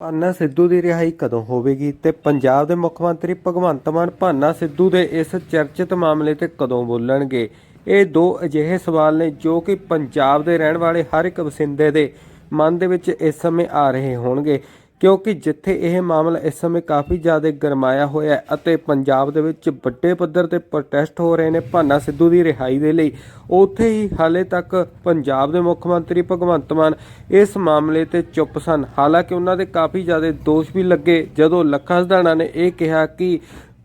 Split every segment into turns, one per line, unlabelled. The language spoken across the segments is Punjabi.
ਭਾਨਾ ਸਿੱਧੂ ਦੀ ਰਿਹਾਈ ਕਦੋਂ ਹੋਵੇਗੀ ਤੇ ਪੰਜਾਬ ਦੇ ਮੁੱਖ ਮੰਤਰੀ ਭਗਵੰਤ ਮਾਨ ਭਾਨਾ ਸਿੱਧੂ ਦੇ ਇਸ ਚਰਚਿਤ ਮਾਮਲੇ ਤੇ ਕਦੋਂ ਬੋਲਣਗੇ? ਇਹ ਦੋ ਅਜਿਹੇ ਸਵਾਲ ਨੇ ਜੋ ਕਿ ਪੰਜਾਬ ਦੇ ਰਹਿਣ ਵਾਲੇ ਹਰ ਇੱਕ ਵਸਿੰਦੇ ਦੇ ਮਨ ਦੇ ਵਿੱਚ ਇਸ ਸਮੇਂ ਆ ਰਹੇ ਹੋਣਗੇ। ਕਿਉਂਕਿ ਜਿੱਥੇ ਇਹ ਮਾਮਲਾ ਇਸ ਸਮੇਂ ਕਾਫੀ ਜ਼ਿਆਦਾ ਗਰਮਾਇਆ ਹੋਇਆ ਹੈ ਅਤੇ ਪੰਜਾਬ ਦੇ ਵਿੱਚ ਵੱਡੇ ਪੱਧਰ ਤੇ ਪ੍ਰੋਟੈਸਟ ਹੋ ਰਹੇ ਨੇ, ਭਾਨਾ ਸਿੱਧੂ ਦੀ ਰਿਹਾਈ ਦੇ ਲਈ, ਉੱਥੇ ਹੀ ਹਾਲੇ ਤੱਕ ਪੰਜਾਬ ਦੇ ਮੁੱਖ ਮੰਤਰੀ ਭਗਵੰਤ ਮਾਨ ਇਸ ਮਾਮਲੇ ਤੇ ਚੁੱਪ ਸਨ। ਹਾਲਾਂਕਿ ਉਹਨਾਂ ਦੇ ਕਾਫੀ ਜ਼ਿਆਦਾ ਦੋਸ਼ ਵੀ ਲੱਗੇ, ਜਦੋਂ ਲੱਖਾ ਸਧਾਣਾ ਨੇ ਇਹ ਕਿਹਾ ਕਿ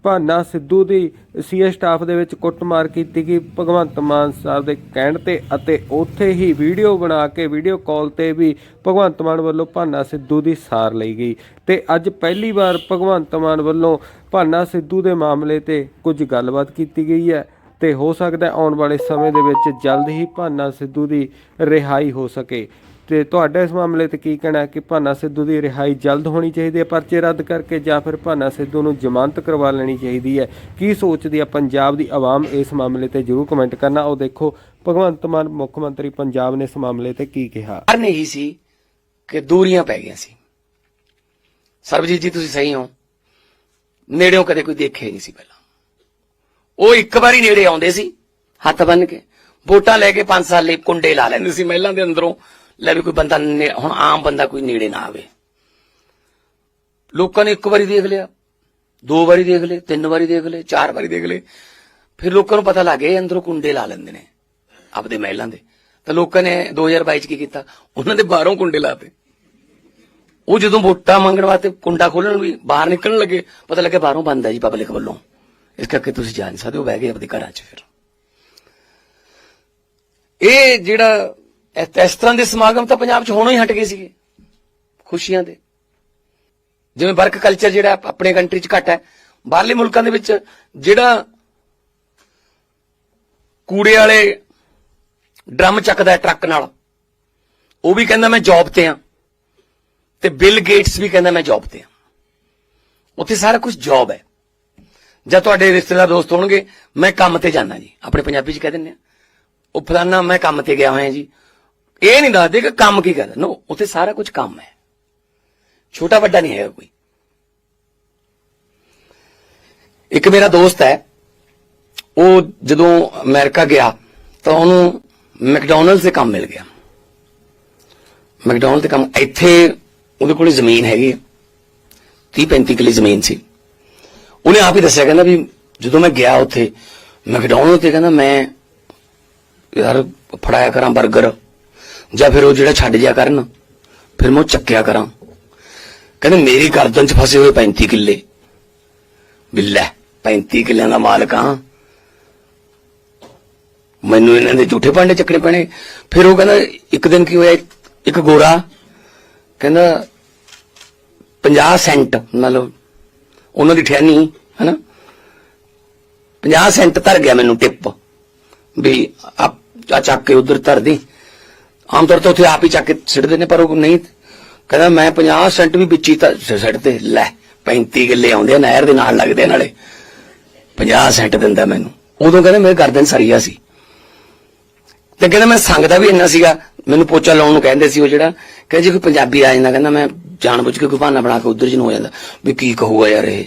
ਭਾਨਾ ਸਿੱਧੂ ਦੀ ਸੀਏ ਸਟਾਫ ਦੇ ਵਿੱਚ ਕੁੱਟਮਾਰ ਕੀਤੀ ਗਈ। ਭਗਵੰਤ ਮਾਨ ਸਾਹਿਬ ਦੇ ਕਹਿਣ ਤੇ ਅਤੇ ਉੱਥੇ ਹੀ ਵੀਡੀਓ ਬਣਾ ਕੇ ਵੀਡੀਓ ਕਾਲ ਤੇ ਵੀ ਭਗਵੰਤ ਮਾਨ ਵੱਲੋਂ ਭਾਨਾ ਸਿੱਧੂ ਦੀ ਸਾਰ ਲਈ ਗਈ। ਤੇ ਅੱਜ ਪਹਿਲੀ ਵਾਰ ਭਗਵੰਤ ਮਾਨ ਵੱਲੋਂ ਭਾਨਾ ਸਿੱਧੂ ਦੇ ਮਾਮਲੇ ਤੇ ਕੁਝ ਗੱਲਬਾਤ ਕੀਤੀ ਗਈ ਹੈ। ਤੇ ਹੋ ਸਕਦਾ ਆਉਣ ਵਾਲੇ ਸਮੇਂ ਦੇ ਵਿੱਚ ਜਲਦ ਹੀ ਭਾਨਾ ਸਿੱਧੂ ਦੀ ਰਿਹਾਈ ਹੋ ਸਕੇ। ਤੇ ਤੁਹਾਡਾ ਇਸ ਮਾਮਲੇ ਤੇ ਕੀ ਕਹਿਣਾ ਹੈ ਕਿ ਭਾਨਾ ਸਿੱਧੂ ਦੀ ਰਿਹਾਈ ਜਲਦ ਹੋਣੀ ਚਾਹੀਦੀ ਹੈ ਪਰਚੇ ਰੱਦ ਕਰਕੇ ਜਾਂ ਫਿਰ ਭਾਨਾ ਸਿੱਧੂ ਨੂੰ ਜ਼ਮਾਨਤ ਕਰਵਾ ਲੈਣੀ ਚਾਹੀਦੀ ਹੈ? ਕੀ ਸੋਚਦੀ ਹੈ ਪੰਜਾਬ ਦੀ ਆਵਾਮ ਇਸ ਮਾਮਲੇ ਤੇ? ਜਰੂਰ ਕਮੈਂਟ ਕਰਨਾ। ਉਹ ਦੇਖੋ, ਭਗਵੰਤ ਮਾਨ, ਮੁੱਖ ਮੰਤਰੀ ਪੰਜਾਬ ਨੇ ਇਸ ਮਾਮਲੇ ਤੇ ਕੀ ਕਿਹਾ?
ਕਾਰਨ ਇਹੀ ਸੀ ਕਿ ਦੂਰੀਆਂ ਪੈ ਗਈਆਂ ਸੀ। ਸਰਬਜੀਤ ਜੀ, ਤੁਸੀਂ ਸਹੀ ਹੋ। ਨੇੜਿਓਂ ਕਦੇ ਕੋਈ ਦੇਖਿਆ ਹੀ ਨਹੀਂ ਸੀ ਪਹਿਲਾਂ। ਉਹ ਇੱਕ ਵਾਰੀ ਨੇੜੇ ਆਉਂਦੇ ਸੀ, ਹੱਥ ਬੰਨ ਕੇ। ਵੋਟਾਂ ਲੈ ਕੇ 5 ਸਾਲ ਲਈ ਕੁੰਡੇ ਲਾ ਲੈਂਦੇ ਸੀ ਮਹਿਲਾਂ ਦੇ ਅੰਦਰੋਂ। ਲੈ ਵੀ ਕੋਈ ਬੰਦਾ ਹੁਣ ਆਮ ਬੰਦਾ ਕੋਈ ਨੇੜੇ ਨਾ ਆਵੇ। ਲੋਕਾਂ ਨੇ ਇੱਕ ਵਾਰੀ ਦੇਖ ਲਿਆ, ਦੋ ਵਾਰੀ ਦੇਖ ਲਏ, ਤਿੰਨ ਵਾਰੀ ਦੇਖ ਲਏ, ਚਾਰ ਵਾਰੀ ਦੇਖ ਲਏ। ਫਿਰ ਲੋਕਾਂ ਨੂੰ ਪਤਾ ਲੱਗ ਗਿਆ, ਇਹ ਅੰਦਰੋਂ ਕੁੰਡੇ ਲਾ ਲੈਂਦੇ ਨੇ, ਆਪਦੇ ਮਹਿਲਾਂ ਦੇ। ਤਾਂ ਲੋਕਾਂ ਨੇ 2022 ਚ ਕੀ ਕੀਤਾ? ਉਹਨਾਂ ਦੇ ਬਾਹਰੋਂ ਕੁੰਡੇ ਲਾਤੇ ਉਹ ਜਦੋਂ ਵੋਟਾਂ ਮੰਗਣ ਵਾਸਤੇ ਕੁੰਡਾ ਖੋਲਣ ਵੀ ਬਾਹਰ ਨਿਕਲਣ ਲੱਗੇ, ਪਤਾ ਲੱਗਿਆ ਬਾਹਰੋਂ ਬੰਦ ਹੈ ਜੀ ਪਬਲਿਕ ਵੱਲੋਂ। ਇਸ ਕਰਕੇ ਤੁਸੀਂ ਜਾਣ ਸਕਦੇ ਹੋ ਬਹਿ ਗਏ ਆਪਦੇ ਘਰਾਂ 'ਚ ਫਿਰ। ਇਹ ਜਿਹੜਾ ਇਸ ਤਰ੍ਹਾਂ ਦੇ ਸਮਾਗਮ ਤਾਂ ਪੰਜਾਬ 'ਚ ਹੋਣਾ ਹੀ ਹਟ ਗਏ ਸੀਗੇ, ਖੁਸ਼ੀਆਂ ਦੇ। ਜਿਵੇਂ ਵਰਕ ਕਲਚਰ ਜਿਹੜਾ ਆਪਣੇ ਕੰਟਰੀ 'ਚ ਘੱਟ ਹੈ। ਬਾਹਰਲੇ ਮੁਲਕਾਂ ਦੇ ਵਿੱਚ ਜਿਹੜਾ ਕੂੜੇ ਵਾਲੇ ਡਰਮ ਚੱਕਦਾ ਟਰੱਕ ਨਾਲ, ਉਹ ਵੀ ਕਹਿੰਦਾ ਮੈਂ ਜੌਬ ਤੇ ਆ ਤੇ ਬਿਲ ਗੇਟਸ ਵੀ ਕਹਿੰਦਾ ਮੈਂ ਜੌਬ ਤੇ ਆ ਉੱਥੇ ਸਾਰਾ ਕੁਝ ਜੌਬ ਹੈ। ਜਾਂ ਤੁਹਾਡੇ ਰਿਸ਼ਤੇਦਾਰ ਦੋਸਤ ਹੋਣਗੇ, ਮੈਂ ਕੰਮ ਤੇ ਜਾਣਾ ਜੀ। ਆਪਣੇ ਪੰਜਾਬੀ ਚ ਕਹਿ ਦਿੰਦੇ ਆ ਉਹ ਫਲਾਨਾ ਮੈਂ ਕੰਮ ਤੇ ਗਿਆ ਹੋਇਆ ਜੀ। ਇਹ ਨਹੀਂ ਦੱਸਦੇ ਕਿ ਕੰਮ ਕੀ ਕਰਦਾ ਨੋ ਉੱਥੇ ਸਾਰਾ ਕੁਝ ਕੰਮ ਹੈ। ਛੋਟਾ ਵੱਡਾ ਨਹੀਂ ਹੈਗਾ ਕੋਈ। ਇੱਕ ਮੇਰਾ ਦੋਸਤ ਹੈ, ਉਹ ਜਦੋਂ ਅਮਰੀਕਾ ਗਿਆ, ਤਾਂ ਉਹਨੂੰ ਮੈਕਡੋਨਲਡਸ ਦੇ ਕੰਮ ਮਿਲ ਗਿਆ। ਮੈਕਡੋਨਲਡ ਦੇ ਕੰਮ, ਇੱਥੇ ਉਹਦੇ ਕੋਲ ਜ਼ਮੀਨ ਹੈਗੀ 30 35 ਕਿੱਲੇ ਜ਼ਮੀਨ ਸੀ। ਉਹਨੇ ਆਪ ਹੀ ਦੱਸਿਆ, ਕਹਿੰਦਾ ਵੀ ਜਦੋਂ ਮੈਂ ਗਿਆ ਉੱਥੇ ਮੈਕਡੋਨਲਡ ਤੇ ਕਹਿੰਦਾ ਮੈਂ ਯਾਰ ਫੜਾਇਆ ਕਰਾਂ 버ਗਰ ਜਾਂ ਫਿਰ ਉਹ ਜਿਹੜਾ ਛੱਡ ਜਾ ਕਰਨ, ਫਿਰ ਮੈਂ ਉਹ ਚੱਕਿਆ ਕਰਾਂ। ਕਹਿੰਦੇ ਮੇਰੀ ਗਰਦਨ 'ਚ ਫਸੇ ਹੋਏ 35 ਕਿੱਲੇ। ਬਿੱਲਾ 35 ਕਿੱਲਿਆਂ ਦਾ ਮਾਲਕ ਹਾਂ। ਮੈਨੂੰ ਇਹਨਾਂ ਦੇ ਝੂਠੇ ਭਾਂਡੇ ਚੱਕਣੇ ਪੈਣੇ। ਫਿਰ ਉਹ ਕਹਿੰਦਾ, ਇੱਕ ਦਿਨ ਕੀ ਹੋਇਆ, ਇੱਕ ਗੋਰਾ ਕਹਿੰਦਾ 50 ਸੈਂਟ ਮਤਲਬ ਉਹਨਾਂ ਦੀ ਠਹਿਨੀ ਹਨਾ? 50 ਸੈਂਟ ਧਰ ਗਿਆ ਮੈਨੂੰ ਟਿਪ। ਵੀ ਆ ਚੱਕ ਕੇ ਉਧਰ ਧਰ ਦੀ। ਆਮ ਤੌਰ ਤੇ ਉੱਥੇ ਆਪ ਹੀ ਚੱਕ ਕੇ ਸਿੱਟਦੇ ਨੇ, ਪਰ ਉਹ ਨਹੀਂ। ਕਹਿੰਦਾ, ਮੈਂ 50 ਸੈਂਟ ਵੀ ਵਿੱਚ ਤਾਂ ਸਿੱਟ ਲੈ 35 ਕਿੱਲੇ ਆਉਂਦੇ ਆ, ਨਹਿਰ ਦੇ ਨਾਲ ਲੱਗਦੇ ਨਾਲੇ। 50 ਸੈਂਟ ਦਿੰਦਾ ਮੈਨੂੰ। ਉਦੋਂ ਕਹਿੰਦਾ, ਮੇਰੇ ਗਰਦਨ ਸਰੀਆ ਸੀ। ਤੇ ਕਹਿੰਦਾ, ਮੈਂ ਸੰਗਦਾ ਵੀ ਇੰਨਾ ਸੀਗਾ, ਮੈਨੂੰ ਪੋਚਾ ਲਾਉਣ ਨੂੰ ਕਹਿੰਦੇ ਸੀ ਉਹ ਜਿਹੜਾ। ਕਹਿੰਦੇ, ਜੇ ਕੋਈ ਪੰਜਾਬੀ ਆ ਜਾਂਦਾ, ਕਹਿੰਦਾ, ਮੈਂ ਜਾਣ ਬੁੱਝ ਕੇ ਕੋਈ ਬਹਾਨਾ ਬਣਾ ਕੇ ਉਧਰ ਜਿਹਨੂੰ ਹੋ ਜਾਂਦਾ। ਵੀ ਕੀ ਕਹੂਗਾ ਯਾਰ ਇਹ?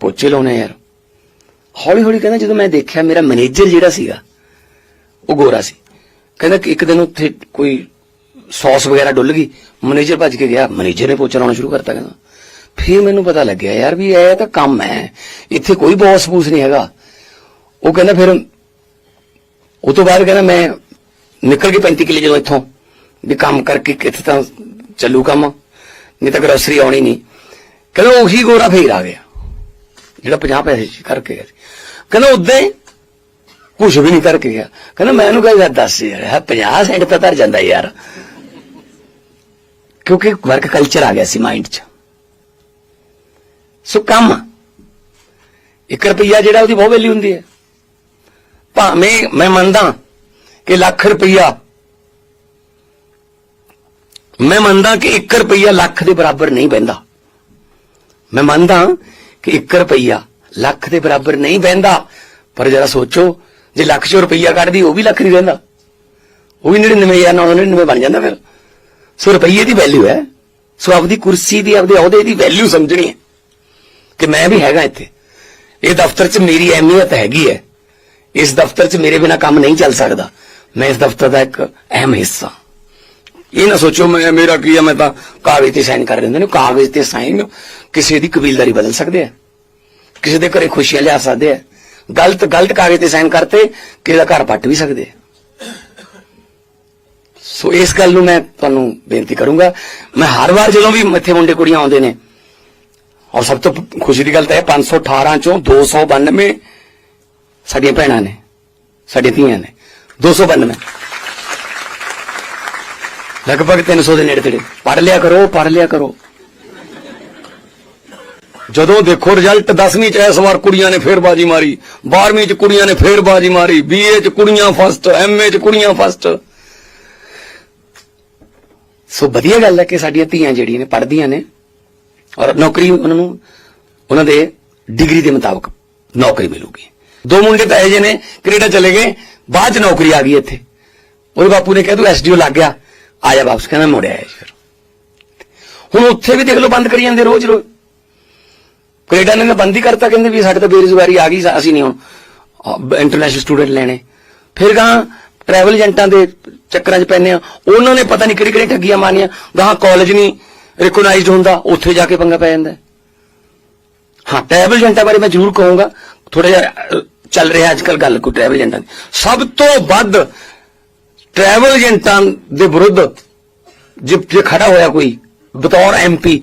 ਪੋਚੇ ਲਾਉਣੇ ਯਾਰ। ਹੌਲੀ ਹੌਲੀ ਕਹਿੰਦਾ, ਜਦੋਂ ਮੈਂ ਦੇਖਿਆ, ਮੇਰਾ ਮੈਨੇਜਰ ਜਿਹੜਾ ਸੀਗਾ, ਉਹ ਗੋਰਾ ਸੀ। ਕਹਿੰਦਾ ਕਿ ਇੱਕ ਦਿਨ ਉੱਥੇ ਕੋਈ ਸੌਸ ਵਗੈਰਾ ਡੁੱਲ ਗਈ, ਮੈਨੇਜਰ ਭੱਜ ਕੇ ਗਿਆ, ਮੈਨੇਜਰ ਨੇ ਪੋਚਾ ਲਾਉਣਾ ਸ਼ੁਰੂ ਕਰਤਾ ਕਹਿੰਦਾ। ਫਿਰ ਮੈਨੂੰ ਪਤਾ ਲੱਗਿਆ ਯਾਰ ਵੀ ਇਹ ਤਾਂ ਕੰਮ ਹੈ, ਇੱਥੇ ਕੋਈ ਬੌਸ ਬੂਸ ਨਹੀਂ ਹੈਗਾ। ਉਹ ਕਹਿੰਦਾ ਫਿਰ, ਉਹ ਤੋਂ ਬਾਅਦ ਕਹਿੰਦਾ ਮੈਂ ਨਿਕਲ ਕੇ 35 ਕਿਲੇ ਜਦੋਂ ਇੱਥੋਂ, ਵੀ ਕੰਮ ਕਰਕੇ ਇੱਥੇ ਤਾਂ ਚੱਲੂ ਕੰਮ, ਨਹੀਂ ਤਾਂ ਗਰੋਸਰੀ ਆਉਣੀ ਨਹੀਂ। ਕਹਿੰਦਾ ਉਹੀ ਗੋਰਾ ਫੇਰ ਆ ਗਿਆ, ਜਿਹੜਾ 50 ਪੈਸੇ ਕਰਕੇ ਗਿਆ ਸੀ। ਕਹਿੰਦਾ ਉਦਾਂ ਕੁਝ ਵੀ ਨਹੀਂ ਕਰਕੇ ਗਿਆ। ਕਹਿੰਦਾ, ਮੈਂ ਇਹਨੂੰ ਕਹਿੰਦਾ ਦੱਸ ਯਾਰ ਇਹ 50 ਸੈਂਟ ਤਾਂ ਧਰ ਜਾਂਦਾ ਯਾਰ। ਕਿਉਂਕਿ ਵਰਕ ਕਲਚਰ ਆ ਗਿਆ ਸੀ ਮਾਈਂਡ 'ਚ। ਸੋ ਕੰਮ 1 ਰੁਪਈਆ ਜਿਹੜਾ ਉਹਦੀ ਬਹੁਤ ਵੈਲਿਊ ਹੁੰਦੀ ਹੈ। ਭਾਵੇਂ ਮੈਂ ਮੰਨਦਾ ਕਿ ਲੱਖ ਰੁਪਈਆ, ਮੈਂ ਮੰਨਦਾ ਕਿ 1 ਰੁਪਈਆ ਲੱਖ ਦੇ ਬਰਾਬਰ ਨਹੀਂ ਬੈਂਦਾ ਮੈਂ ਮੰਨਦਾ ਕਿ 1 ਰੁਪਈਆ ਲੱਖ ਦੇ ਬਰਾਬਰ ਨਹੀਂ ਬੈਂਦਾ ਪਰ ਜਰਾ ਸੋਚੋ ਜੇ ਲੱਖ ਚੋਂ ਰੁਪਈਆ ਕੱਢਦੀ, ਉਹ ਵੀ ਲੱਖ ਨਹੀਂ ਰਹਿੰਦਾ ਉਹ ਵੀ 99999 ਬਣ ਜਾਂਦਾ ਫਿਰ। ਸੋ ਰੁਪਈਏ ਦੀ ਵੈਲਿਊ ਹੈ। ਸੋ ਆਪਦੀ ਕੁਰਸੀ ਦੀ, ਆਪਦੇ ਅਹੁਦੇ ਦੀ ਵੈਲਿਊ ਸਮਝਣੀ ਹੈ। ਕਿ ਮੈਂ ਵੀ ਹੈਗਾ ਇੱਥੇ। ਇਹ ਦਫ਼ਤਰ 'ਚ ਮੇਰੀ ਅਹਿਮੀਅਤ ਹੈਗੀ ਹੈ। ਇਸ ਦਫ਼ਤਰ 'ਚ ਮੇਰੇ ਬਿਨਾ ਕੰਮ ਨਹੀਂ ਚੱਲ ਸਕਦਾ। ਮੈਂ ਇਸ ਦਫ਼ਤਰ ਦਾ ਇੱਕ ਅਹਿਮ ਹਿੱਸਾ। ਇਹ ਨਾ ਸੋਚੋ, ਮੈਂ, ਮੇਰਾ ਕੀ ਹੈ? ਮੈਂ ਤਾਂ ਕਾਗਜ਼ ਤੇ ਸਾਈਨ ਕਰ ਦਿੰਦੇ ਨੇ। ਕਾਗਜ਼ ਤੇ ਸਾਈਨ ਕਿਸੇ ਦੀ ਕਬੀਲਦਾਰੀ ਬਦਲ ਸਕਦੇ ਆ। ਕਿਸੇ ਦੇ ਘਰੇ ਖੁਸ਼ੀਆਂ ਲਿਆ ਸਕਦੇ ਆ। ਗਲਤ ਗਲਤ ਕਾਗਜ਼ ਤੇ ਸਾਈਨ ਕਰਤੇ ਕਿਹੜਾ ਘਰ ਪੱਟ ਵੀ ਸਕਦੇ। ਸੋ ਇਸ ਗੱਲ ਨੂੰ ਮੈਂ ਤੁਹਾਨੂੰ ਬੇਨਤੀ ਕਰੂੰਗਾ। ਮੈਂ ਹਰ ਵਾਰ ਜਦੋਂ ਵੀ ਮੱਥੇ ਮੁੰਡੇ ਕੁੜੀਆਂ ਆਉਂਦੇ ਨੇ, ਔਰ ਸਭ ਤੋਂ ਖੁਸ਼ੀ ਦੀ ਗੱਲ ਤਾਂ ਇਹ 518 ਚੋਂ 292 ਸਾਡੀਆਂ ਭੈਣਾਂ ਨੇ, ਸਾਡੀਆਂ ਧੀਆਂ ਨੇ। 292 ਲਗਭਗ 300 ਦੇ ਨੇੜੇ ਤੇੜੇ। ਪੜ ਲਿਆ ਕਰੋ ਪੜ ਲਿਆ ਕਰੋ। ਜਦੋਂ ਦੇਖੋ ਰਿਜ਼ਲਟ 10ਵੀਂ ਚ ਇਸ ਵਾਰ ਕੁੜੀਆਂ ਨੇ ਫੇਰ ਬਾਜੀ ਮਾਰੀ 12ਵੀਂ ਚ ਕੁੜੀਆਂ ਨੇ ਫੇਰ ਬਾਜੀ ਮਾਰੀ ਬੀਏ ਚ ਕੁੜੀਆਂ ਫਸਟ ਐਮਏ ਚ ਕੁੜੀਆਂ ਫਸਟ ਸੋ ਵਧੀਆ ਗੱਲ ਹੈ ਕਿ ਸਾਡੀਆਂ ਧੀਆਂ ਜਿਹੜੀਆਂ ਨੇ ਪੜ੍ਹਦੀਆਂ ਨੇ ਔਰ ਨੌਕਰੀ ਉਹਨਾਂ ਨੂੰ, ਉਹਨਾਂ ਦੇ ਡਿਗਰੀ ਦੇ ਮੁਤਾਬਕ ਨੌਕਰੀ ਮਿਲੂਗੀ। ਦੋ ਮੁੰਡੇ ਤਾਂ ਇਹ ਜੇ ਨੇ, ਕੈਨੇਡਾ ਚਲੇ ਗਏ, ਬਾਅਦ ਚ ਨੌਕਰੀ ਆ ਗਈ ਇੱਥੇ। ਉਹਦੇ ਬਾਪੂ ਨੇ ਕਿਹਾ, ਤੂੰ ਐਸਡੀਓ ਲੱਗ ਗਿਆ, ਆ ਜਾ ਵਾਪਸ, ਕਹਿੰਦਾ ਮੁੜਿਆ ਫਿਰ ਹੁਣ ਉੱਥੇ ਵੀ ਦੇਖ ਲਓ, ਬੰਦ ਕਰੀ ਜਾਂਦੇ ਰੋਜ਼ ਰੋਜ਼ ਕੈਨੇਡਾ ਨੇ ਤਾਂ ਬੰਦ ਹੀ ਕਰਤਾ, ਕਹਿੰਦੇ ਵੀ ਸਾਡੇ ਤਾਂ ਬੇਰੁਜ਼ਗਾਰੀ ਆ ਗਈ, ਅਸੀਂ ਨਹੀਂ ਹੁਣ ਇੰਟਰਨੈਸ਼ਨਲ ਸਟੂਡੈਂਟ ਲੈਣੇ। ਫਿਰ ਗਾਂ ਟਰੈਵਲ ਏਜੰਟਾਂ ਦੇ ਚੱਕਰਾਂ 'ਚ ਪੈਨੇ ਆ। ਉਹਨਾਂ ਨੇ ਪਤਾ ਨਹੀਂ ਕਿਹੜੀ ਕਿਹੜੀ ਠੱਗੀਆਂ ਮਾਰੀਆਂ। ਗਾਂ ਕਾਲਜ ਨਹੀਂ ਰਿਕਗਨਾਈਜ਼ਡ ਹੁੰਦਾ, ਉੱਥੇ ਜਾ ਕੇ ਪੰਗਾ ਪੈ ਜਾਂਦਾ। ਹਾਂ ਟਰੈਵਲ ਏਜੰਟਾਂ ਬਾਰੇ ਮੈਂ ਜ਼ਰੂਰ ਕਹੂੰਗਾ। ਥੋੜਾ ਜਿਹਾ ਚੱਲ ਰਿਹਾ ਅੱਜ ਕੱਲ ਗੱਲ ਕੋਈ ਟਰੈਵਲ ਏਜੰਟਾਂ ਦੀ। ਸਭ ਤੋਂ ਵੱਧ ਟਰੈਵਲ ਏਜੰਟਾਂ ਦੇ ਵਿਰੁੱਧ ਜੇ ਜੇ ਖੜਾ ਹੋਇਆ ਕੋਈ, ਬਤੌਰ ਐਮਪੀ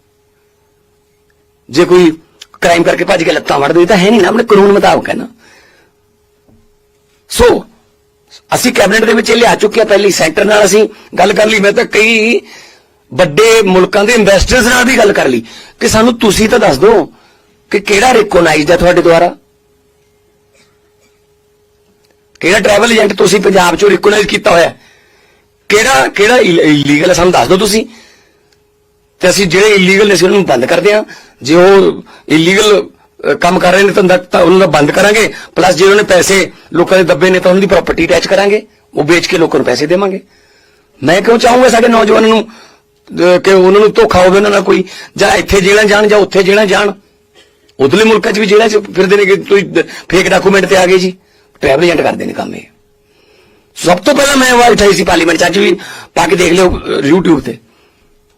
ਜੇ ਕੋਈ ਕ੍ਰਾਈਮ ਕਰਕੇ ਭੱਜ ਕੇ ਲੱਤਾਂ ਵੱਢ ਦਿਓ ਤਾਂ ਹੈ ਨਹੀਂ ਨਾ, ਆਪਣੇ ਕਾਨੂੰਨ ਮੁਤਾਬਕ ਹੈ ਨਾ। ਸੋ ਅਸੀਂ ਕੈਬਨਿਟ ਦੇ ਵਿੱਚ ਇਹ ਲਿਆ ਚੁੱਕੇ ਆ ਪਹਿਲੀ ਸੈਂਟਰ ਨਾਲ ਅਸੀਂ ਗੱਲ ਕਰ ਲਈ। ਮੈਂ ਤਾਂ ਕਈ ਵੱਡੇ ਮੁਲਕਾਂ ਦੇ ਇਨਵੈਸਟਰਸ ਨਾਲ ਵੀ ਗੱਲ ਕਰ ਲਈ। ਕਿ ਸਾਨੂੰ ਤੁਸੀਂ ਤਾਂ ਦੱਸ ਦਿਓ ਕਿ ਕਿਹੜਾ ਰਿਕੋਗਨਾਈਜ਼ਡ ਹੈ ਤੁਹਾਡੇ ਦੁਆਰਾ? ਕਿਹੜਾ ਟਰੈਵਲ ਏਜੰਟ ਤੁਸੀਂ ਪੰਜਾਬ ਚੋਂ ਰਿਕੋਗਨਾਈਜ਼ ਕੀਤਾ ਹੋਇਆ? ਕਿਹੜਾ ਕਿਹੜਾ ਇਲੀਗਲ ਹੈ? ਸਾਨੂੰ ਦੱਸ ਦਿਓ ਤੁਸੀਂ। ਤੇ ਅਸੀਂ ਜਿਹੜੇ ਇਲੀਗਲ ਨੇ ਅਸੀਂ ਉਹਨਾਂ ਨੂੰ ਬੰਦ ਕਰਦੇ ਹਾਂ। ਜੇ ਉਹ ਇਲੀਗਲ ਕੰਮ ਕਰ ਰਹੇ ਨੇ ਤਾਂ ਤਾਂ ਉਹਨਾਂ ਦਾ ਬੰਦ ਕਰਾਂਗੇ। ਪਲੱਸ ਜੇ ਉਹਨੇ ਪੈਸੇ ਲੋਕਾਂ ਦੇ ਦੱਬੇ ਨੇ ਤਾਂ ਉਹਨਾਂ ਦੀ ਪ੍ਰਾਪਰਟੀ ਅਟੈਚ ਕਰਾਂਗੇ। ਉਹ ਵੇਚ ਕੇ ਲੋਕਾਂ ਨੂੰ ਪੈਸੇ ਦੇਵਾਂਗੇ। ਮੈਂ ਕਿਉਂ ਚਾਹੂੰਗਾ ਸਾਡੇ ਨੌਜਵਾਨਾਂ ਨੂੰ ਕਿ ਉਹਨਾਂ ਨੂੰ ਧੋਖਾ ਹੋਵੇ ਉਹਨਾਂ ਨਾਲ ਕੋਈ? ਜਾਂ ਇੱਥੇ ਜੇਲ੍ਹਾਂ ਜਾਣ ਜਾਂ ਉੱਥੇ ਜੇਲ੍ਹਾਂ ਜਾਣ। ਉਧਰਲੇ ਮੁਲਕਾਂ 'ਚ ਵੀ ਜੇਲ੍ਹਾਂ 'ਚ ਫਿਰਦੇ ਨੇ ਕਿ ਤੁਸੀਂ ਫੇਕ ਡਾਕੂਮੈਂਟ ਤੇ ਆ ਗਏ ਜੀ। ਟਰੈਵਲ ਏਜੰਟ ਕਰਦੇ ਨੇ ਕੰਮ ਇਹ। ਸਭ ਤੋਂ ਪਹਿਲਾਂ ਮੈਂ ਆਵਾਜ਼ ਉਠਾਈ ਸੀ ਪਾਰਲੀਮੈਂਟ 'ਚ ਅੱਜ ਵੀ ਪਾ ਕੇ ਦੇਖ ਲਿਓ ਅਹ, YouTube ਤੇ।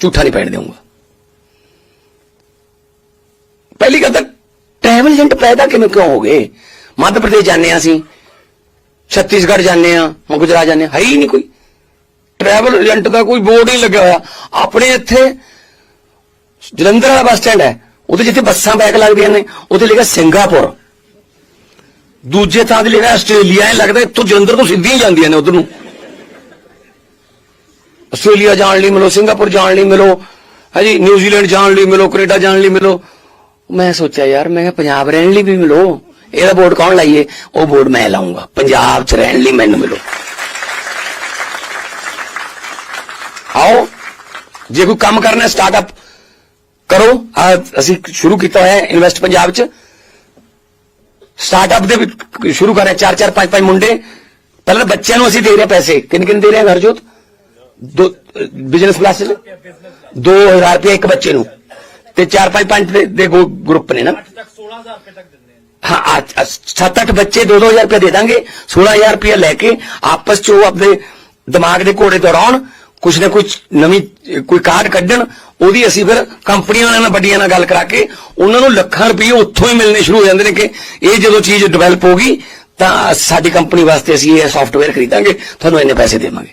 ਝੂਠਾ ਨਹੀਂ ਪੈਣ ਦੇਵਾਂਗਾ ਪਹਿਲੀ ਗੱਲ ਤਾਂ ਟਰੈਵਲ ਏਜੰਟ ਪੈਦਾ ਕਿਵੇਂ ਕਿਉਂ ਹੋ ਗਏ? ਮੱਧ ਪ੍ਰਦੇਸ਼ ਜਾਂਦੇ ਹਾਂ ਅਸੀਂ। ਛੱਤੀਸਗੜ੍ਹ ਜਾਂਦੇ ਆ ਗੁਜਰਾਤ ਜਾਂਦੇ ਹਾਂ। ਹੈ ਹੀ ਨਹੀਂ ਕੋਈ। ਟਰੈਵਲ ਏਜੰਟ ਦਾ ਕੋਈ ਬੋਰਡ ਨਹੀਂ ਲੱਗਿਆ ਹੋਇਆ। ਆਪਣੇ ਇੱਥੇ ਜਲੰਧਰ ਵਾਲਾ ਬੱਸ ਸਟੈਂਡ ਹੈ। ਉਹਦੇ ਜਿੱਥੇ ਬੱਸਾਂ ਬੈਕ ਲੱਗਦੀਆਂ ਨੇ ਉੱਥੇ ਲਿਖਿਆ ਸਿੰਗਾਪੁਰ। ਦੂਜੇ ਥਾਂ ਤੇ ਲਿਖਿਆ ਆਸਟ੍ਰੇਲੀਆ ਇਹ ਲੱਗਦਾ ਇੱਥੋਂ ਜਲੰਧਰ ਤੋਂ ਸਿੱਧੀਆਂ ਹੀ ਜਾਂਦੀਆਂ ਨੇ ਉਧਰ ਨੂੰ। ਆਸਟ੍ਰੇਲੀਆ ਜਾਣ ਲਈ ਮਿਲੋ, ਸਿੰਗਾਪੁਰ ਜਾਣ ਲਈ ਮਿਲੋ ਹਾਂਜੀ ਨਿਊਜ਼ੀਲੈਂਡ ਜਾਣ ਲਈ ਮਿਲੋ, ਕੈਨੇਡਾ ਜਾਣ ਲਈ ਮਿਲੋ। ਮੈਂ ਸੋਚਿਆ ਯਾਰ, ਮੈਂ ਕਿਹਾ ਪੰਜਾਬ ਰਹਿਣ ਲਈ ਵੀ ਮਿਲੋ। ਇਹਦਾ ਬੋਰਡ ਕੌਣ ਲਾਈਏ? ਉਹ ਬੋਰਡ ਮੈਂ ਲਾਉਂਗਾ ਪੰਜਾਬ 'ਚ ਰਹਿਣ ਲਈ ਮੈਨੂੰ ਮਿਲੋ। ਆਓ, ਜੇ ਕੋਈ ਕੰਮ ਕਰਨਾ ਸਟਾਰਟਅਪ ਕਰੋ। ਅਸੀਂ ਸ਼ੁਰੂ ਕੀਤਾ ਹੋਇਆ ਹੈ ਇਨਵੈਸਟ ਪੰਜਾਬ 'ਚ। ਸਟਾਰਟਅਪ ਦੇ ਵਿੱਚ ਸ਼ੁਰੂ ਕਰ ਰਹੇ ਚਾਰ ਚਾਰ, ਪੰਜ ਪੰਜ ਮੁੰਡੇ। ਪਹਿਲਾਂ ਬੱਚਿਆਂ ਨੂੰ ਅਸੀਂ ਦੇ ਰਹੇ ਪੈਸੇ। ਕਿੰਨੇ ਕਿੰਨੇ ਦੇ ਰਹੇ ਹਾਂ ਘਰਜੋਤ ਦੋ ਬਿਜ਼ਨਸ ਕਲਾਸ ਚ 2000 ਰੁਪਏ ਇੱਕ ਬੱਚੇ ਨੂੰ। ਤੇ ਚਾਰ ਪੰਜ ਪੰਜ ਦੇ- ਦੇ ਗਰੁੱਪ ਨੇ ਨਾ।
ਤੱਕ 16000 ਰੁਪਏ ਤੱਕ ਦਿੰਦੇ ਆ
ਹਾਂ ਅੱਜ- ਅੱਜ ਸੱਤ ਅੱਠ ਬੱਚੇ 2-2000 ਰੁਪਏ ਦੇ ਦਾਂਗੇ। 16000 ਰੁਪਏ ਲੈ ਕੇ ਆਪਸ ਚ ਉਹ ਆਪਣੇ ਦਿਮਾਗ ਦੇ ਘੋੜੇ ਦੌੜਾਉਣ ਕੁਛ ਨਾ ਕੁਛ ਨਵੀਂ ਕੋਈ ਕਾਰਡ ਕੱਢਣ ਉਹਦੀ ਅਸੀਂ ਫਿਰ ਕੰਪਨੀਆਂ ਨਾਲ ਵੱਡੀਆਂ ਨਾਲ ਗੱਲ ਕਰਾ ਕੇ ਉਹਨਾਂ ਨੂੰ ਲੱਖਾਂ ਰੁਪਏ ਉੱਥੋਂ ਹੀ ਮਿਲਣੇ ਸ਼ੁਰੂ ਹੋ ਜਾਂਦੇ ਨੇ ਕਿ ਇਹ ਜਦੋਂ ਚੀਜ਼ ਡਿਵੈਲਪ ਹੋਗੀ ਤਾਂ ਸਾਡੀ ਕੰਪਨੀ ਵਾਸਤੇ ਅਸੀਂ ਇਹ ਸੌਫਟਵੇਅਰ ਖਰੀਦਾਂਗੇ ਤੁਹਾਨੂੰ ਇੰਨੇ ਪੈਸੇ ਦੇਵਾਂਗੇ।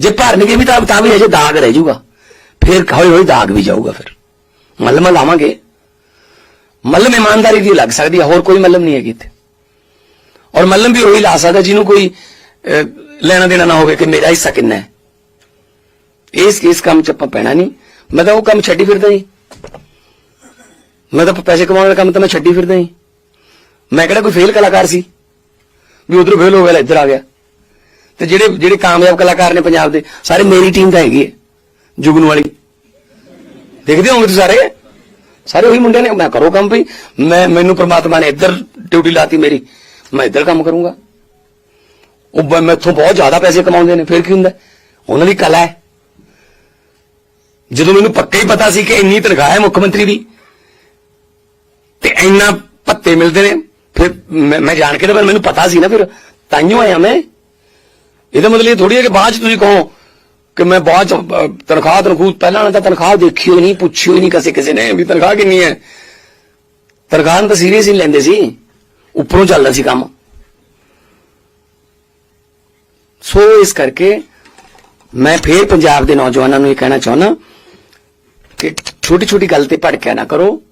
ਜੇ ਭਰਨਗੇ ਵੀ ਤਾਂ ਤਾਂ ਵੀ ਅਜੇ ਦਾਗ ਰਹਿ ਜਾਊਗਾ। ਫਿਰ ਹੌਲੀ ਹੌਲੀ ਦਾਗ ਵੀ ਜਾਊਗਾ ਫਿਰ। ਮੱਲਮ ਲਾਵਾਂਗੇ। ਮੱਲਮ ਇਮਾਨਦਾਰੀ ਦੀ ਲੱਗ ਸਕਦੀ ਹੈ ਹੋਰ ਕੋਈ ਮੱਲਮ ਨਹੀਂ ਹੈਗੀ ਇੱਥੇ। ਔਰ ਮੱਲਮ ਵੀ ਉਹੀ ਲਾ ਸਕਦਾ ਜਿਹਨੂੰ ਕੋਈ ਲੈਣਾ ਦੇਣਾ ਨਾ ਹੋਵੇ ਕਿ ਮੇਰਾ ਹਿੱਸਾ ਕਿੰਨਾ ਹੈ। ਇਸ ਇਸ ਕੰਮ 'ਚ ਆਪਾਂ ਪੈਣਾ ਨਹੀਂ। ਮੈਂ ਤਾਂ ਉਹ ਕੰਮ ਛੱਡੀ ਫਿਰਦਾ ਜੀ। ਮੈਂ ਤਾਂ ਪੈਸੇ ਕਮਾਉਣ ਵਾਲਾ ਕੰਮ ਤਾਂ ਮੈਂ ਛੱਡੀ ਫਿਰਦਾ ਜੀ। ਮੈਂ ਕਿਹੜਾ ਕੋਈ ਫੇਲ ਕਲਾਕਾਰ ਸੀ? ਵੀ ਉਧਰ ਫੇਲ ਹੋ ਗਿਆ, ਇੱਧਰ ਆ ਗਿਆ। ਤੇ ਜਿਹੜੇ ਜਿਹੜੇ ਕਾਮਯਾਬ ਕਲਾਕਾਰ ਨੇ ਪੰਜਾਬ ਦੇ, ਸਾਰੇ ਮੇਰੀ ਟੀਮ ਦਾ ਹੈਗੀ ਹੈ, ਜੁਗਨੂ ਵਾਲੀ। ਦੇਖਦੇ ਹੋਗੇ ਤੁਸੀਂ ਸਾਰੇ? ਸਾਰੇ ਉਹੀ ਮੁੰਡੇ ਨੇ, ਮੈਂ ਕਰੋ ਕੰਮ ਵੀ ਮੈਂ, ਮੈਨੂੰ ਪ੍ਰਮਾਤਮਾ ਨੇ ਇੱਧਰ ਡਿਊਟੀ ਲਾਤੀ ਮੇਰੀ, ਮੈਂ ਇੱਧਰ ਕੰਮ ਕਰੂੰਗਾ। ਉਹ ਬ- ਮੈਥੋਂ ਬਹੁਤ ਜ਼ਿਆਦਾ ਪੈਸੇ ਕਮਾਉਂਦੇ ਨੇ, ਫਿਰ ਕੀ ਹੁੰਦਾ? ਉਹਨਾਂ ਦੀ ਕਲਾ ਹੈ। ਜਦੋਂ ਮੈਨੂੰ ਪੱਕਾ ਹੀ ਪਤਾ ਸੀ ਕਿ ਇੰਨੀ ਤਨਖਾਹ ਹੈ ਮੁੱਖ ਮੰਤਰੀ ਦੀ, ਤੇ ਇੰਨਾ ਪੱਤੇ ਮਿਲਦੇ ਨੇ, ਫਿਰ ਮੈਂ ਮੈਂ ਜਾਣ ਕੇ ਤਾਂ ਮੈਨੂੰ ਪਤਾ ਸੀ ਨਾ, ਫਿਰ ਤਾਈਓ ਆਇਆ ਮੈਂ। ਇਹਦਾ ਮਤਲਬ ਇਹ ਥੋੜੀ ਹੈ ਕਿ ਬਾਅਦ ਚ ਤੁਸੀਂ ਕਹੋ ਕਿ ਮੈਂ ਬਾਅਦ ਚ ਅਹ, ਤਨਖਾਹ ਤਨਖੂਹ ਪਹਿਲਾਂ ਵਾਲਾ ਤਾਂ ਤਨਖਾਹ ਦੇਖੀ ਹੋਈ ਨਹੀਂ ਪੁੱਛੀ ਹੋਈ ਨਹੀਂ ਕਿਸੇ ਕਿਸੇ ਨੇ ਵੀ ਤਨਖਾਹ ਕਿੰਨੀ ਹੈ। ਤਨਖਾਹ ਨੂੰ ਤਾਂ ਸੀਰੀਅਸ ਹੀ ਲੈਂਦੇ ਸੀ। ਉੱਪਰੋਂ ਚੱਲਦਾ ਸੀ ਕੰਮ। ਸੋ ਇਸ ਕਰਕੇ ਮੈਂ ਫੇਰ ਪੰਜਾਬ ਦੇ ਨੌਜਵਾਨਾਂ ਨੂੰ ਇਹ ਕਹਿਣਾ ਚਾਹੁੰਦਾ ਕਿ ਛੋਟੀ ਛੋਟੀ ਗੱਲ ਤੇ ਭੜਕਿਆ ਨਾ ਕਰੋ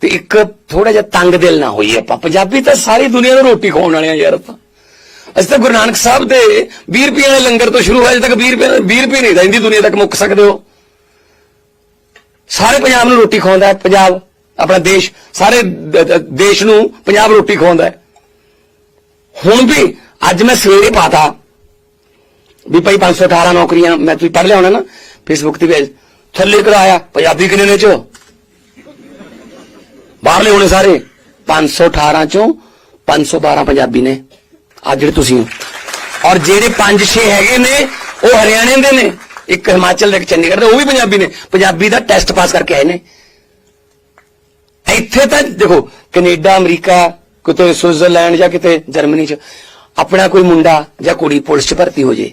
ਤੇ ਇੱਕ ਥੋੜਾ ਜਿਹਾ ਤੰਗ ਦਿਲ ਨਾ ਹੋਈ ਆਪਾਂ। ਪੰਜਾਬੀ ਤਾਂ ਸਾਰੀ ਦੁਨੀਆ ਨੂੰ ਰੋਟੀ ਖਵਾਉਣ ਵਾਲੇ ਆ ਯਾਰ ਆਪਾਂ। ਅਸੀਂ ਤਾਂ ਗੁਰੂ ਨਾਨਕ ਸਾਹਿਬ ਦੇ 20 ਰੁਪਏ ਵਾਲੇ ਲੰਗਰ ਤੋਂ ਸ਼ੁਰੂ ਹੋਇਆ, ਅਜੇ ਤੱਕ 20 ਰੁਪਏ 20 ਰੁਪਏ ਨਹੀਂ, ਰਹਿੰਦੀ ਦੁਨੀਆ ਤੱਕ ਮੁੱਕ ਸਕਦੇ ਹੋ। ਸਾਰੇ ਪੰਜਾਬ ਨੂੰ ਰੋਟੀ ਖਵਾਉਂਦਾ ਹੈ, ਪੰਜਾਬ, ਆਪਣਾ ਦੇਸ਼, ਸਾਰੇ ਦੇਸ਼ ਨੂੰ ਪੰਜਾਬ ਰੋਟੀ ਖਵਾਉਂਦਾ ਹੈ। ਹੁਣ ਵੀ ਅੱਜ ਮੈਂ ਸਵੇਰੇ ਪਾਤਾ ਵੀ ਭਾਈ 518 ਨੌਕਰੀਆਂ ਮੈਂ ਤੁਸੀਂ ਪੜ੍ਹ ਲਿਆ ਹੋਣਾ ਨਾ ਫੇਸਬੁੱਕ ਤੇ ਵੀ ਥੱਲੇ ਕਰਾਇਆ ਪੰਜਾਬੀ ਕਿੰਨੇ ਨੇ ਚੋ? ਬਾਹਰਲੇ ਹੋਣੇ ਸਾਰੇ। 518 ਚੋਂ 512 ਪੰਜਾਬੀ ਨੇ। ਆ ਜਿਹੜੇ ਤੁਸੀਂ ਹੋ। ਔਰ ਜਿਹੜੇ 5-6 ਹੈਗੇ ਨੇ, ਉਹ ਹਰਿਆਣੇ ਦੇ ਨੇ। ਇੱਕ ਹਿਮਾਚਲ ਦੇ, ਇੱਕ ਚੰਡੀਗੜ੍ਹ ਦੇ, ਉਹ ਵੀ ਪੰਜਾਬੀ ਨੇ। ਪੰਜਾਬੀ ਦਾ ਟੈਸਟ ਪਾਸ ਕਰਕੇ ਆਏ ਨੇ। ਇੱਥੇ ਤਾਂ ਦੇਖੋ, ਕੈਨੇਡਾ, ਅਮਰੀਕਾ, ਕਿਤੇ ਸਵਿਟਜ਼ਰਲੈਂਡ ਜਾਂ ਕਿਤੇ ਜਰਮਨੀ 'ਚ, ਆਪਣਾ ਕੋਈ ਮੁੰਡਾ ਜਾਂ ਕੁੜੀ ਪੁਲਿਸ 'ਚ ਭਰਤੀ ਹੋ ਜੇ।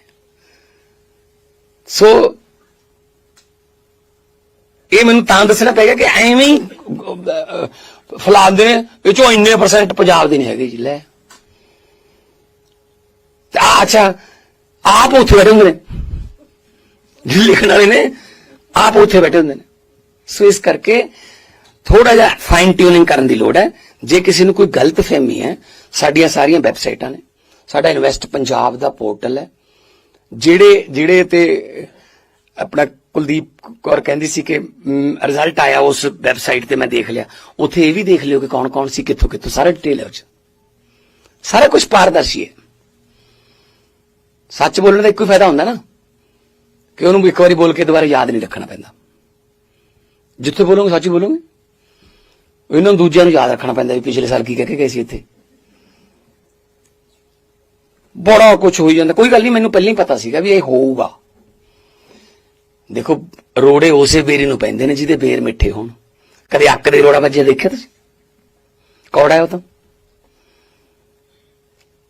ਸੋ ਇਹ ਮੈਨੂੰ ਤਾਂ ਦੱਸਣਾ ਪਏਗਾ ਕਿ ਐਵੇਂ ਹੀ ਅਹ, ਨੇ ਵਿੱਚੋਂ ਇੰਨੇ ਪਰਸੈਂਟ ਪੰਜਾਬ ਦੇ ਨਹੀਂ ਹੈਗੇ ਜੀ ਲੈ। ਅੱਛਾ ਆਪ ਉੱਥੇ ਬੈਠੇ ਹੁੰਦੇ ਨੇ। ਲਿਖਣ ਵਾਲੇ ਨੇ ਆਪ ਉੱਥੇ ਬੈਠੇ ਹੁੰਦੇ ਨੇ। ਸੋ ਇਸ ਕਰਕੇ ਥੋੜਾ ਜਿਹਾ ਫਾਈਨ ਟਿਊਨਿੰਗ ਕਰਨ ਦੀ ਲੋੜ ਹੈ। ਜੇ ਕਿਸੇ ਨੂੰ ਕੋਈ ਗਲਤ ਫਹਿਮੀ ਹੈ ਸਾਡੀਆਂ ਸਾਰੀਆਂ ਵੈਬਸਾਈਟਾਂ ਨੇ। ਸਾਡਾ ਇਨਵੈਸਟ ਪੰਜਾਬ ਦਾ ਪੋਰਟਲ ਹੈ। ਜਿਹੜੇ ਜਿਹੜੇ ਤੇ ਆਪਣਾ ਕੁਲਦੀਪ ਕੌਰ ਕਹਿੰਦੀ ਸੀ ਕਿ ਰਿਜ਼ਲਟ ਆਇਆ ਉਸ ਵੈਬਸਾਈਟ ਤੇ ਮੈਂ ਦੇਖ ਲਿਆ। ਉੱਥੇ ਇਹ ਵੀ ਦੇਖ ਲਿਓ ਕਿ ਕੌਣ ਕੌਣ ਸੀ ਕਿੱਥੋਂ ਕਿੱਥੋਂ ਸਾਰਾ ਡਿਟੇਲ ਹੈ ਉਹ 'ਚ। ਸਾਰਾ ਕੁਝ ਪਾਰਦਰਸ਼ੀ ਹੈ। ਸੱਚ ਬੋਲਣ ਦਾ ਇੱਕੋ ਫਾਇਦਾ ਹੁੰਦਾ ਨਾ, ਕਿ ਉਹਨੂੰ ਇੱਕ ਵਾਰੀ ਬੋਲ ਕੇ ਦੁਬਾਰਾ ਯਾਦ ਨਹੀਂ ਰੱਖਣਾ ਪੈਂਦਾ। ਜਿੱਥੇ ਬੋਲੋਗੇ ਸੱਚ ਬੋਲੋਗੇ। ਇਹਨਾਂ ਨੂੰ ਦੂਜਿਆਂ ਨੂੰ ਯਾਦ ਰੱਖਣਾ ਪੈਂਦਾ ਵੀ ਪਿਛਲੇ ਸਾਲ ਕੀ ਕਹਿ ਕੇ ਗਏ ਸੀ ਇੱਥੇ। ਬੜਾ ਕੁਝ ਹੋਈ ਜਾਂਦਾ। ਕੋਈ ਗੱਲ ਨਹੀਂ, ਮੈਨੂੰ ਪਹਿਲਾਂ ਹੀ ਪਤਾ ਸੀਗਾ ਵੀ ਇਹ ਹੋਊਗਾ। ਦੇਖੋ, ਰੋੜੇ ਉਸੇ ਬੇਰੀ ਨੂੰ ਪੈਂਦੇ ਨੇ ਜਿਹਦੇ ਬੇਰ ਮਿੱਠੇ ਹੋਣ। ਕਦੇ ਅੱਕ ਦੇ ਰੋੜਾ ਵੱਜਿਆ ਦੇਖਿਆ ਤੁਸੀਂ? ਕੌੜਾ ਹੈ ਉਹ ਤਾਂ?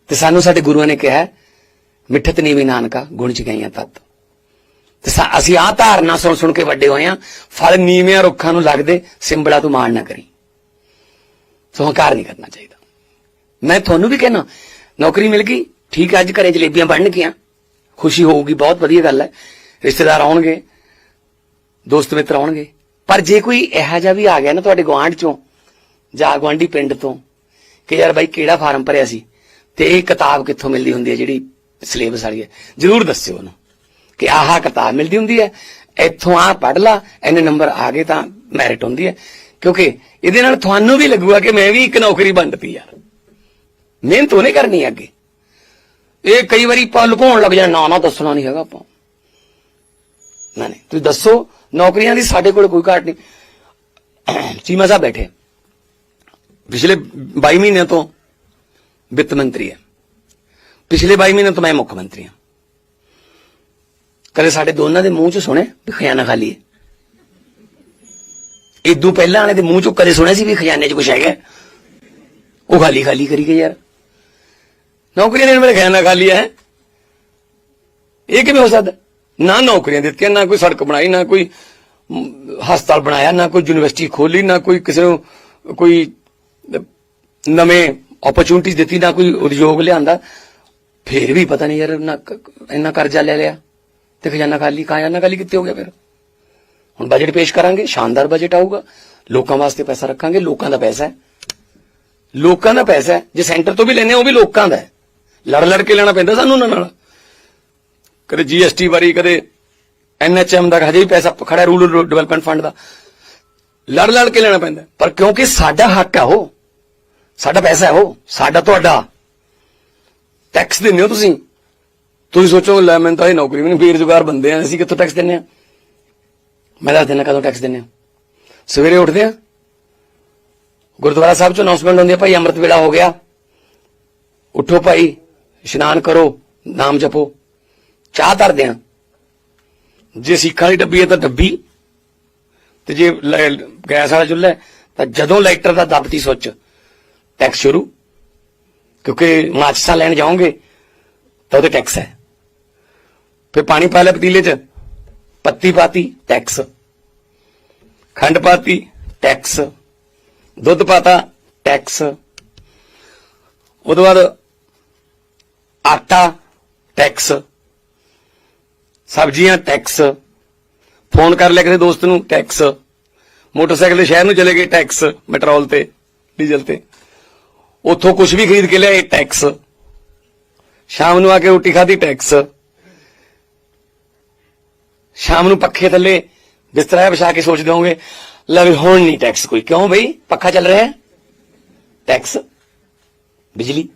ਤੇ ਸਾਨੂੰ ਸਾਡੇ ਗੁਰੂਆਂ ਨੇ ਕਿਹਾ, ਮਿੱਠਤ ਨੀਵੀਂ ਨਾਨਕਾ, ਗੁਣ ਚ ਗਈਆਂ ਤਤ। ਤੇ ਅਸੀਂ ਆਹ ਧਾਰਨਾ ਸੁਣ ਸੁਣ ਕੇ ਵੱਡੇ ਹੋਏ ਆ, ਫਲ ਨੀਵਿਆਂ ਰੁੱਖਾਂ ਨੂੰ ਲੱਗਦੇ, ਸਿੰਬਲਾ ਤੂੰ ਮਾਣ ਨਾ ਕਰੀ। ਸੋ ਹੰਕਾਰ ਨਹੀਂ ਕਰਨਾ ਚਾਹੀਦਾ। ਮੈਂ ਤੁਹਾਨੂੰ ਵੀ ਕਹਿਣਾ ਨੌਕਰੀ ਮਿਲ ਗਈ ਠੀਕ ਹੈ, ਅੱਜ ਘਰੇ ਜਲੇਬੀਆਂ ਬਣਨਗੀਆਂ। ਖੁਸ਼ੀ ਹੋਊਗੀ, ਬਹੁਤ ਵਧੀਆ ਗੱਲ ਹੈ। ਰਿਸ਼ਤੇਦਾਰ ਆਉਣਗੇ, ਦੋਸਤ ਮਿੱਤਰ ਆਉਣਗੇ। ਪਰ ਜੇ ਕੋਈ ਇਹੋ ਜਿਹਾ ਵੀ ਆ ਗਿਆ ਨਾ ਤੁਹਾਡੇ ਗਵਾਂਢ ਚੋਂ, ਜਾਂ ਗਵਾਂਢੀ ਪਿੰਡ ਤੋਂ, ਕਿ ਯਾਰ ਬਾਈ ਕਿਹੜਾ ਫਾਰਮ ਭਰਿਆ ਸੀ, ਤੇ ਇਹ ਕਿਤਾਬ ਕਿੱਥੋਂ ਮਿਲਦੀ ਹੁੰਦੀ ਹੈ ਜਿਹੜੀ ਸਿਲੇਬਸ ਵਾਲੀ ਹੈ, ਜਰੂਰ ਦੱਸਿਓ ਉਹਨੂੰ, ਕਿ ਆਹ ਕਿਤਾਬ ਮਿਲਦੀ ਹੁੰਦੀ ਹੈ, ਇੱਥੋਂ ਆ ਪੜ੍ਹ ਲਾ ਇੰਨੇ ਨੰਬਰ ਆ ਗਏ ਤਾਂ ਮੈਰਿਟ ਹੁੰਦੀ ਹੈ। ਕਿਉਂਕਿ ਇਹਦੇ ਨਾਲ ਤੁਹਾਨੂੰ ਵੀ ਲੱਗੂਗਾ ਕਿ ਮੈਂ ਵੀ ਇੱਕ ਨੌਕਰੀ ਬਣਦੀ ਯਾਰ ਮਿਹਨਤ ਉਹਨੇ ਕਰਨੀ ਅੱਗੇ। ਇਹ ਕਈ ਵਾਰੀ ਆਪਾਂ ਲੁਕਾਉਣ ਲੱਗ ਜਾਣਾ ਨਾ ਨਾ ਦੱਸਣਾ ਨਹੀਂ ਹੈਗਾ ਆਪਾਂ। ਨਾ, ਨਹੀਂ। ਤੁਸੀਂ ਦੱਸੋ, ਨੌਕਰੀਆਂ ਦੀ ਸਾਡੇ ਕੋਲ ਕੋਈ ਘਾਟ ਨਹੀਂ। ਚੀਮਾ ਸਾਹਿਬ ਬੈਠੇ। ਪਿਛਲੇ 22 ਮਹੀਨਿਆਂ ਤੋਂ ਵਿੱਤ ਮੰਤਰੀ ਹੈ। ਪਿਛਲੇ 22 ਮਹੀਨਿਆਂ ਤੋਂ ਮੈਂ ਮੁੱਖ ਮੰਤਰੀ ਹਾਂ। ਕਦੇ ਸਾਡੇ ਦੋਨਾਂ ਦੇ ਮੂੰਹ ਚ ਸੁਣੇ ਵੀ ਖਜ਼ਾਨਾ ਖਾਲੀ ਹੈ? ਇਦੋਂ ਪਹਿਲਾਂ ਵਾਲੇ ਦੇ ਮੂੰਹ ਚੋਂ ਕਦੇ ਸੁਣਿਆ ਸੀ ਵੀ ਖਜ਼ਾਨੇ 'ਚ ਕੁਝ ਹੈਗਾ ਉਹ ਖਾਲੀ ਖਾਲੀ ਕਰੀ ਗਏ ਯਾਰ। ਨੌਕਰੀਆਂ ਦੇਣ ਵੇਲੇ ਖਜ਼ਾਨਾ ਖਾਲੀ ਹੈ। ਇਹ ਕਿਵੇਂ ਹੋ ਸਕਦਾ? ਨਾ ਨੌਕਰੀਆਂ ਦਿੱਤੀਆਂ, ਨਾ ਕੋਈ ਸੜਕ ਬਣਾਈ, ਨਾ ਕੋਈ ਹਸਪਤਾਲ ਬਣਾਇਆ, ਨਾ ਕੋਈ ਯੂਨੀਵਰਸਿਟੀ ਖੋਲੀ, ਨਾ ਕੋਈ ਕਿਸੇ ਨੂੰ ਕੋਈ ਨਵੇਂ ਓਪਰਚੁਨਿਟੀਜ਼ ਦਿੱਤੀ, ਨਾ ਕੋਈ ਉਦਯੋਗ ਲਿਆਂਦਾ। ਫੇਰ ਵੀ ਪਤਾ ਨਹੀਂ ਯਾਰ, ਨਾ ਇੰਨਾ ਕਰਜ਼ਾ ਲੈ ਲਿਆ ਤੇ ਖਜ਼ਾਨਾ ਖਾਲੀ ਖਜ਼ਾਨਾ ਖਾਲੀ ਕਿੱਥੇ ਹੋ ਗਿਆ ਫਿਰ? ਹੁਣ ਬਜਟ ਪੇਸ਼ ਕਰਾਂਗੇ, ਸ਼ਾਨਦਾਰ ਬਜਟ ਆਊਗਾ। ਲੋਕਾਂ ਵਾਸਤੇ ਪੈਸਾ ਰੱਖਾਂਗੇ, ਲੋਕਾਂ ਦਾ ਪੈਸਾ ਹੈ। ਲੋਕਾਂ ਦਾ ਪੈਸਾ ਹੈ। ਜੇ ਸੈਂਟਰ ਤੋਂ ਵੀ ਲੈਨੇ ਉਹ ਵੀ ਲੋਕਾਂ ਦਾ ਹੈ। ਲੜ ਲੜ ਕੇ ਲੈਣਾ ਪੈਂਦਾ ਸਾਨੂੰ ਉਹਨਾਂ ਨਾਲ। ਕਦੇ ਜੀਐਸਟੀ ਬਾਰੇ ਕਦੇ ਐਨਐਚਐਮ ਦਾ, ਹਜੇ ਵੀ ਪੈਸਾ ਖੜਾ ਰੂਰਲ ਡਿਵੈਲਪਮੈਂਟ ਫੰਡ ਦਾ। ਲੜ ਲੜ ਕੇ ਲੈਣਾ ਪੈਂਦਾ। ਪਰ ਕਿਉਂਕਿ ਸਾਡਾ ਹੱਕ ਹੈ ਉਹ, ਸਾਡਾ ਪੈਸਾ ਹੈ ਉਹ, ਸਾਡਾ ਤੁਹਾਡਾ। ਟੈਕਸ ਦਿੰਦੇ ਹੋ ਤੁਸੀਂ। ਤੁਸੀਂ ਸੋਚੋ, ਲੈ ਮੈਂ ਤਾਂ ਇਹ ਨੌਕਰੀ ਵੀ ਨਹੀਂ, ਬੇਰੁਜ਼ਗਾਰ ਬੰਦੇ ਆ, ਅਸੀਂ ਕਿੱਥੋਂ ਟੈਕਸ ਦਿੰਨੇ ਆ? ਮੈਂ ਦੱਸ ਦਿੰਦਾ ਕਦੋਂ ਟੈਕਸ ਦਿੰਨੇ ਆ। ਸਵੇਰੇ ਉੱਠਦੇ ਆ। ਗੁਰਦੁਆਰਾ ਸਾਹਿਬ ਚ ਅਨਾਉਂਸਮੈਂਟ ਹੁੰਦੀ ਹੈ ਭਾਈ ਅੰਮ੍ਰਿਤ ਵੇਲਾ ਹੋ ਗਿਆ। ਉੱਠੋ ਭਾਈ। ਇਸ਼ਨਾਨ ਕਰੋ, ਨਾਮ ਜਪੋ, ਚਾਹ ਧਰਦੇ ਆ ਜੇ ਸਿੱਖਾਂ ਦੀ ਡੱਬੀ ਹੈ ਤਾਂ ਡੱਬੀ, ਤੇ ਜੇ ਗੈਸ ਵਾਲਾ ਚੁੱਲ੍ਹਾ ਤਾਂ ਜਦੋਂ ਲਾਈਟਰ ਦਾ ਦਬਤੀ ਸੁੱਚ, ਟੈਕਸ ਸ਼ੁਰੂ। ਕਿਉਂਕਿ ਮਾਚਸਾ ਲੈਣ ਜਾਓਗੇ, ਤਾਂ ਉਹਦੇ ਟੈਕਸ ਹੈ। ਫਿਰ ਪਾਣੀ ਪਾ ਲਿਆ ਪਤੀਲੇ 'ਚ, ਪੱਤੀ ਪਾਤੀ, ਟੈਕਸ। ਖੰਡ ਪਾਤੀ, ਟੈਕਸ। ਦੁੱਧ ਪਾਤਾ, ਟੈਕਸ। ਉਹਦੇ ਬਾਅਦ ਆਟਾ ਟੈਕਸ ਸਬਜ਼ੀਆਂ ਟੈਕਸ ਫੋਨ ਕਰ ਲਿਆ ਕਿਸੇ ਦੋਸਤ ਨੂੰ ਟੈਕਸ ਮੋਟਰਸਾਈਕਲ ਦੇ ਸ਼ਹਿਰ ਨੂੰ ਚਲੇ ਗਏ ਟੈਕਸ ਪੈਟਰੋਲ ਤੇ, ਡੀਜ਼ਲ ਤੇ। ਉੱਥੋਂ ਕੁਝ ਵੀ ਖਰੀਦ ਕੇ ਲਿਆਏ ਟੈਕਸ ਸ਼ਾਮ ਨੂੰ ਆ ਕੇ ਰੋਟੀ ਖਾਧੀ ਟੈਕਸ ਸ਼ਾਮ ਨੂੰ ਪੱਖੇ ਥੱਲੇ ਬਿਸਤਰਾ ਵਿਛਾ ਕੇ ਸੋਚਦੇ ਹੋਵੋਗੇ, ਲੈ ਵੀ ਹੁਣ ਨਹੀਂ ਟੈਕਸ ਕੋਈ। ਕਿਉਂ ਬਈ? ਪੱਖਾ ਚੱਲ ਰਿਹਾ ਹੈ? ਟੈਕਸ ਬਿਜਲੀ?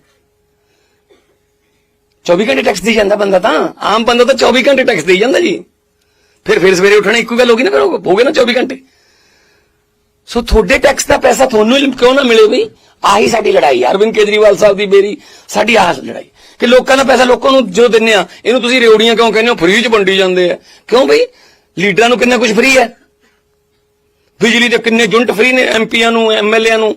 24 ਘੰਟੇ ਟੈਕਸ ਦੇ ਜਾਂਦਾ ਬੰਦਾ ਤਾਂ। ਆਮ ਬੰਦਾ ਤਾਂ 24 ਘੰਟੇ ਟੈਕਸ ਦੇਈ ਜਾਂਦਾ ਜੀ। ਫਿਰ ਫਿਰ ਸਵੇਰੇ ਉੱਠਣਾ ਇੱਕੋ ਗੱਲ ਹੋ ਗਈ ਨਾ ਫਿਰ ਹੋ ਹੋ ਗਏ ਨਾ 24 ਘੰਟੇ। ਸੋ ਤੁਹਾਡੇ ਟੈਕਸ ਦਾ ਪੈਸਾ ਤੁਹਾਨੂੰ ਕਿਉਂ ਨਾ ਮਿਲੇ ਬਈ? ਆਹੀ ਸਾਡੀ ਲੜਾਈ ਅਰਵਿੰਦ ਕੇਜਰੀਵਾਲ ਸਾਹਿਬ ਦੀ ਮੇਰੀ ਸਾਡੀ ਆਹ ਲੜਾਈ। ਕਿ ਲੋਕਾਂ ਦਾ ਪੈਸਾ ਲੋਕਾਂ ਨੂੰ ਜੋ ਦਿੰਨੇ ਆ, ਇਹਨੂੰ ਤੁਸੀਂ ਰੇਉੜੀਆਂ ਕਿਉਂ ਕਹਿੰਦੇ ਹੋ? ਫ੍ਰੀ ਚ ਵੰਡੀ ਜਾਂਦੇ ਆ। ਕਿਉਂ ਬਈ? ਲੀਡਰਾਂ ਨੂੰ ਕਿੰਨਾ ਕੁਝ ਫ੍ਰੀ ਹੈ? ਬਿਜਲੀ ਦੇ ਕਿੰਨੇ ਯੂਨਿਟ ਫ੍ਰੀ ਨੇ ਐਮਪੀਆਂ ਨੂੰ ਐਮਐਲਏਆਂ ਨੂੰ।